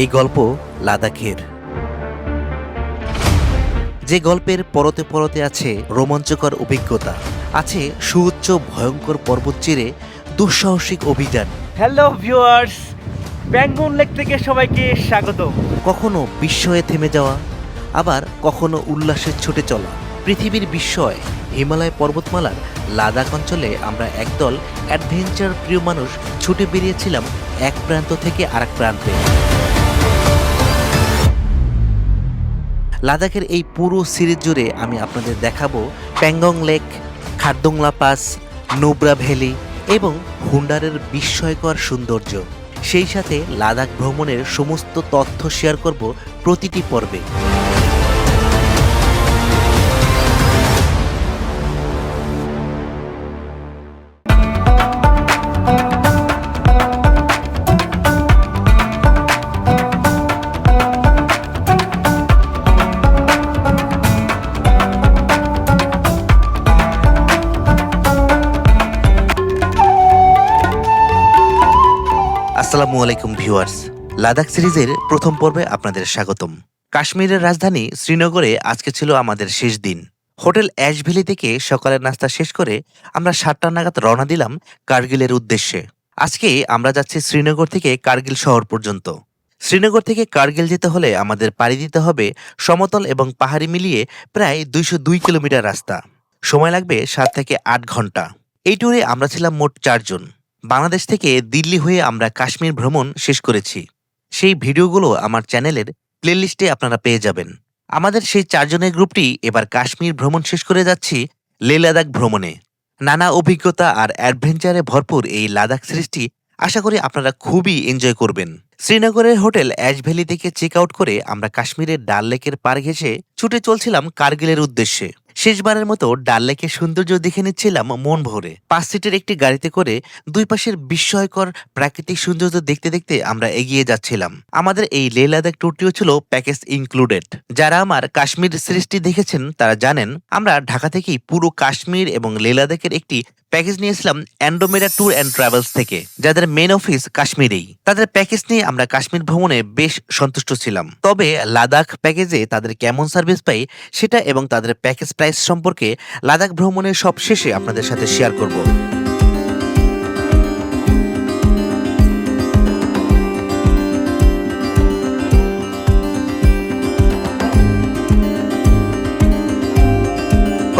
এই গল্প লাদাখের। যে গল্পের পরতে পরতে আছে রোমাঞ্চকর অভিজ্ঞতা আছে সুউচ্চ ভয়ঙ্কর পর্বত চিরে দুঃসাহসিক অভিযান। হ্যালো ভিউয়ার্স ব্যাঙ্গন লেক থেকে সবাইকে স্বাগত কখনো বিস্ময়ে থেমে যাওয়া আবার কখনো উল্লাসের ছুটে চলা। পৃথিবীর বিস্ময় হিমালয় পর্বতমালার লাদাখ অঞ্চলে আমরা একদল অ্যাডভেঞ্চার প্রিয় মানুষ ছুটে বেরিয়েছিলাম এক প্রান্ত থেকে আরেক প্রান্তে। লাদাখের এই পুরো সিরিজ জুড়ে আমি আপনাদের দেখাবো Pangong lake, Khardung La pass, Nubra valley এবং হুন্ডারের বিস্ময়কর সৌন্দর্য। সেই সাথে লাদাখ ভ্রমণের সমস্ত তথ্য শেয়ার করব প্রতিটি পর্বে। আসসালামু আলাইকুম ভিউয়ার্স। লাদাখ সিরিজের প্রথম পর্বে আপনাদের স্বাগতম। কাশ্মীরের রাজধানী শ্রীনগরে আজকে ছিল আমাদের শেষ দিন। হোটেল অ্যাশ ভ্যালি থেকে সকালের নাস্তা শেষ করে আমরা সাতটা নাগাদ রওনা দিলাম কার্গিলের উদ্দেশ্যে। আজকে আমরা যাচ্ছি শ্রীনগর থেকে কার্গিল শহর পর্যন্ত। শ্রীনগর থেকে কার্গিল যেতে হলে আমাদের পাড়ি দিতে হবে সমতল এবং পাহাড়ি মিলিয়ে প্রায় দুইশো দুই কিলোমিটার রাস্তা। সময় লাগবে সাত থেকে আট ঘণ্টা। এই ট্যুরে আমরা ছিলাম মোট চারজন। বাংলাদেশ থেকে দিল্লি হয়ে আমরা কাশ্মীর ভ্রমণ শেষ করেছি। সেই ভিডিওগুলো আমার চ্যানেলের প্লেলিস্টে আপনারা পেয়ে যাবেন। আমাদের সেই চারজনের গ্রুপটি এবার কাশ্মীর ভ্রমণ শেষ করে যাচ্ছি লে লাদাখ ভ্রমণে। নানা অভিজ্ঞতা আর অ্যাডভেঞ্চারে ভরপুর এই লাদাখ সিরিজটি আশা করি আপনারা খুবই এনজয় করবেন। শ্রীনগরের হোটেল অ্যাশ ভ্যালি থেকে চেক আউট করে আমরা কাশ্মীরের ডাল লেকের পার ঘেঁষে ছুটে চলছিলাম কার্গিলের উদ্দেশ্যে। শেষবারের মতো ডাল লেকের সৌন্দর্য দেখে নিচ্ছিলাম মন ভরে পাঁচ সিটের একটি গাড়িতে করে দুই পাশের বিস্ময়কর প্রাকৃতিক সৌন্দর্য দেখতে দেখতে আমরা এগিয়ে যাচ্ছিলাম। আমাদের এই লে লাদাখ ট্যুরটিও ছিল প্যাকেজ ইনক্লুডেড। যারা আমার কাশ্মীর সিরিজটি দেখেছেন, তারা জানেন, আমরা ঢাকা থেকেই পুরো কাশ্মীর এবং লে লাদাখের একটি প্যাকেজ নিয়েছিলাম অ্যান্ডোমেডা ট্যুর অ্যান্ড ট্রাভেলস থেকে, যাদের মেন অফিস কাশ্মীরেই। তাদের প্যাকেজ নিয়ে আমরা কাশ্মীর ভ্রমণে বেশ সন্তুষ্ট ছিলাম। তবে লাদাখ প্যাকেজে তাদের কেমন সার্ভিস পাই সেটা এবং তাদের প্যাকেজ প্রাইস সম্পর্কে লাদাখ ভ্রমণের সব শেষে আপনাদের সাথে শেয়ার করব।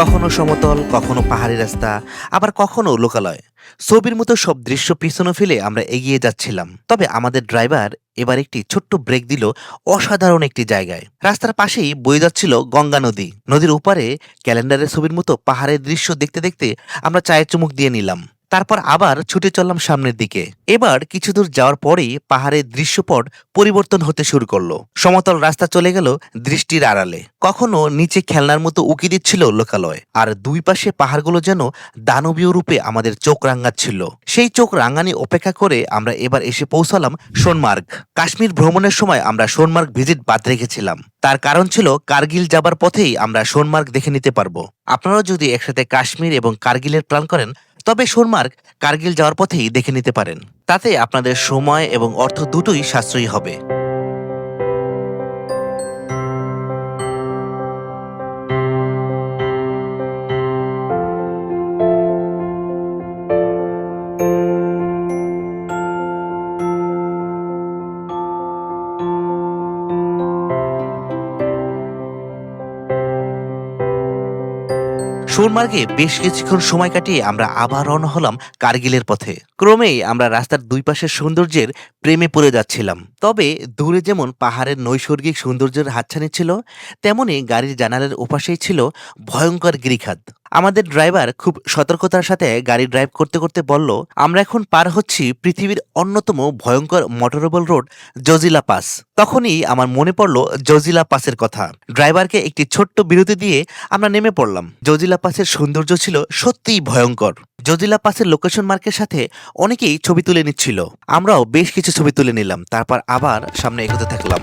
কখনো সমতল, কখনো পাহাড়ি রাস্তা, আবার কখনো লোকালয়। ছবির মতো সব দৃশ্য পিছনে ফেলে আমরা এগিয়ে যাচ্ছিলাম। তবে আমাদের ড্রাইভার এবার একটি ছোট্ট ব্রেক দিল অসাধারণ একটি জায়গায়। রাস্তার পাশেই বয়ে যাচ্ছিল গঙ্গা নদী। নদীর ওপারে ক্যালেন্ডারের ছবির মতো পাহাড়ের দৃশ্য দেখতে দেখতে আমরা চায়ের চুমুক দিয়ে নিলাম। তারপর আবার ছুটে চললাম সামনের দিকে। এবার কিছু দূর যাওয়ার পরেই পাহাড়ের দৃশ্যপট পরিবর্তন হতে শুরু করল। সমতল রাস্তা চলে গেল দৃষ্টির আড়ালে। কখনো নিচে খেলনার মতো উকি দিচ্ছিল লোকালয়, আর দুই পাশে পাহাড়গুলো যেন দানবীয় রূপে আমাদের চোখ রাঙাচ্ছিল। সেই চোখ রাঙানি অপেক্ষা করে আমরা এবার এসে পৌঁছালাম সোনমার্গ। কাশ্মীর ভ্রমণের সময় আমরা সোনমার্গ ভিজিট বাদ রেখেছিলাম। তার কারণ ছিল কার্গিল যাবার পথেই আমরা সোনমার্গ দেখে নিতে পারব। আপনারাও যদি একসাথে কাশ্মীর এবং কার্গিলের প্ল্যান করেন তবে সোনমার্গ কার্গিল যাওয়ার পথেই দেখে নিতে পারেন। তাতে আপনাদের সময় এবং অর্থ দুটোই সাশ্রয়ী হবে। সোনমার্গে বেশ কিছুক্ষণ সময় কাটিয়ে আমরা আবার রওনা হলাম কার্গিলের পথে। ক্রমেই আমরা রাস্তার দুই পাশের সৌন্দর্যের প্রেমে পড়ে যাচ্ছিলাম। তবে দূরে যেমন পাহাড়ের নৈসর্গিক সৌন্দর্যের হাতছানি ছিল, তেমনি গাড়ির জানালার ওপাশেই ছিল ভয়ঙ্কর গিরিখাত। আমাদের ড্রাইভার খুব সতর্কতার সাথে গাড়ি ড্রাইভ করতে করতে বলল, আমরা এখন পার হচ্ছি পৃথিবীর অন্যতম ভয়ঙ্কর মোটরেবল রোড জজিলা পাস তখনই আমার মনে পড়ল জজিলা পাসের কথা। ড্রাইভারকে একটি ছোট্ট বিরতি দিয়ে আমরা নেমে পড়লাম। জজিলা পাসের সৌন্দর্য ছিল সত্যিই ভয়ঙ্কর। জজিলা পাসের লোকেশন মার্কের সাথে অনেকেই ছবি তুলে নিচ্ছিল। আমরাও বেশ কিছু ছবি তুলে নিলাম, তারপর আবার সামনে এগোতে থাকলাম।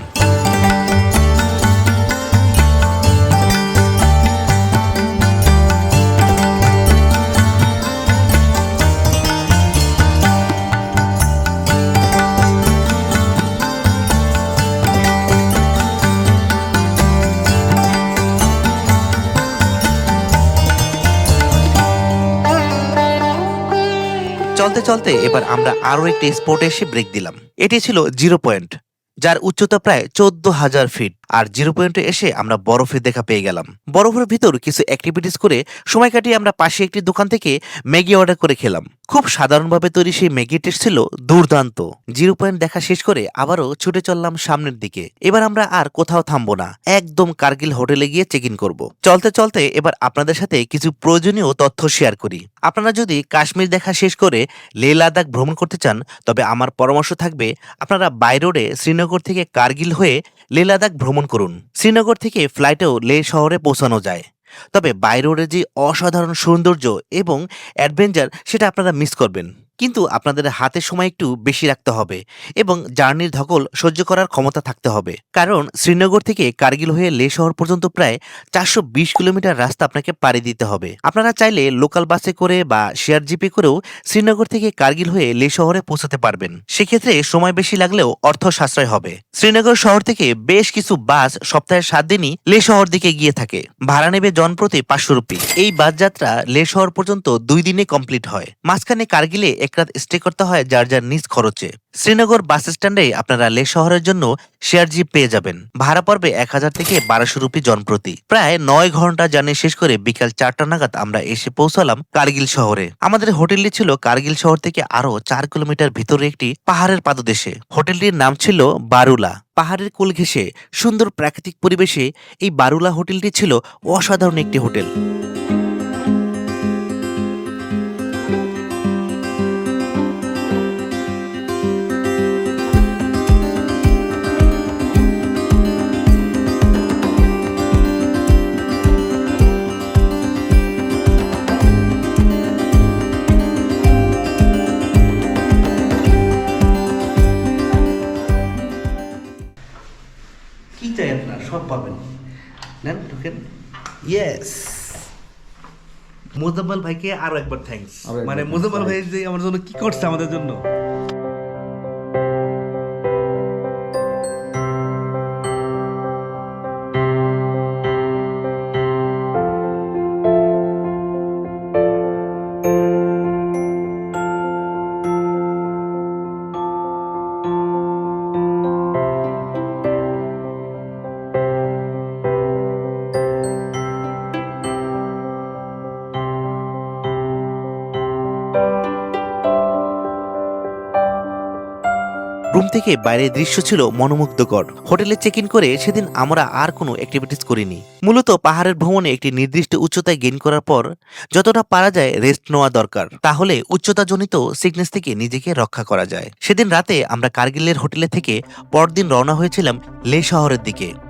চলতে চলতে এবার আমরা আরও একটি স্পটে এসে ব্রেক দিলাম। এটি ছিল জিরো পয়েন্ট যার উচ্চতা প্রায় চোদ্দ হাজার ফিট আর জিরো পয়েন্টে এসে আমরা বরফের দেখা পেয়ে গেলাম। বরফের ভিতর কিছু অ্যাক্টিভিটিস করে সময় কাটিয়ে আমরা পাশে একটি দোকান থেকে ম্যাগি অর্ডার করে খেলাম। খুব সাধারণভাবে তৈরি সেই ম্যাগি টেস্ট ছিল দুর্দান্ত। জিরো পয়েন্ট দেখা শেষ করে আবারও ছুটে চললাম সামনের দিকে। এবার আমরা আর কোথাও থামবো না। একদম কার্গিল হোটেলে গিয়ে চেক ইন করব। চলতে চলতে এবার আপনাদের সাথে কিছু প্রয়োজনীয় তথ্য শেয়ার করি। আপনারা যদি কাশ্মীর দেখা শেষ করে লে লাদাখ ভ্রমণ করতে চান, তবে আমার পরামর্শ থাকবে, আপনারা বাই রোডে শ্রীনগর থেকে কার্গিল হয়ে লে লাদাখ ভ্রমণ করুন। শ্রীনগর থেকে ফ্লাইটেও লে শহরে পৌঁছানো যায়। তবে বাইরোরের যে অসাধারণ সৌন্দর্য এবং অ্যাডভেঞ্চার, সেটা আপনারা মিস করবেন। কিন্তু আপনাদের হাতে সময় একটু বেশি রাখতে হবে এবং জার্নির ধকল সহ্য করার ক্ষমতা থাকতে হবে। কারণ শ্রীনগর থেকে কার্গিল হয়ে লে শহর পর্যন্ত প্রায় চারশো বিশ কিলোমিটার রাস্তা আপনাকে পাড়ি দিতে হবে। আপনারা চাইলে লোকাল বাসে করে বা শেয়ার জিপে করেও শ্রীনগর থেকে কার্গিল হয়ে লে শহরে পৌঁছাতে পারবেন। সেক্ষেত্রে সময় বেশি লাগলেও অর্থ সাশ্রয় হবে। শ্রীনগর শহর থেকে বেশ কিছু বাস সপ্তাহের সাত দিনই লে শহর দিকে গিয়ে থাকে। ভাড়া নেবে জনপ্রতি পাঁচশো রুপি। এই বাস যাত্রা লে শহর পর্যন্ত দুই দিনে কমপ্লিট হয়। মাঝখানে কার্গিলে এক রাত স্টে করতে হয় যার যার নিজ খরচে। শ্রীনগর বাস স্ট্যান্ডে আপনারা লে শহরের জন্য শেয়ার জিপ পেয়ে যাবেন। ভাড়া পড়বে এক হাজার থেকে বারোশো রুপি জনপ্রতি। প্রায় নয় ঘণ্টা জার্নি শেষ করে বিকাল চারটা নাগাদ আমরা এসে পৌঁছালাম কার্গিল শহরে। আমাদের হোটেলটি ছিল কার্গিল শহর থেকে আরও চার কিলোমিটার ভিতরে একটি পাহাড়ের পাদদেশে। হোটেলটির নাম ছিল বারুলা। পাহাড়ের কোল ঘেঁষে সুন্দর প্রাকৃতিক পরিবেশে এই বারুলা হোটেলটি ছিল অসাধারণ একটি হোটেল। পাবেন। নেন ঢুকেন। ইয়েস মোজাম্মেল ভাইকে আরও একবার থ্যাংকস মানে মোজাম্মল ভাই যে আমার জন্য কি করছে আমাদের জন্য। থেকে বাইরের দৃশ্য ছিল মনোমুগ্ধকর। হোটেলে চেক ইন করে সেদিন আমরা আর কোনো অ্যাক্টিভিটিস করিনি। মূলত পাহাড়ের ভ্রমণে একটি নির্দিষ্ট উচ্চতায় গেইন করার পর যতটা পারা যায় রেস্ট নেওয়া দরকার। তাহলে উচ্চতাজনিত সিকনেস থেকে নিজেকে রক্ষা করা যায়। সেদিন রাতে আমরা কার্গিলের হোটেলে থেকে পরদিন রওনা হয়েছিলাম লে শহরের দিকে।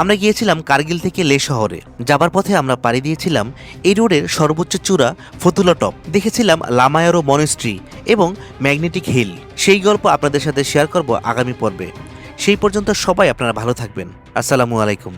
আমরা গিয়েছিলাম কার্গিল থেকে লে শহরে। যাবার পথে আমরা পাড়ি দিয়েছিলাম এই রোডের সর্বোচ্চ চূড়া ফতুলা টপ। দেখেছিলাম লামায়ারো মনেস্ট্রি এবং ম্যাগনেটিক হিল। সেই গল্প আপনাদের সাথে শেয়ার করব আগামী পর্বে। সেই পর্যন্ত সবাই আপনারা ভালো থাকবেন। আসসালামু আলাইকুম।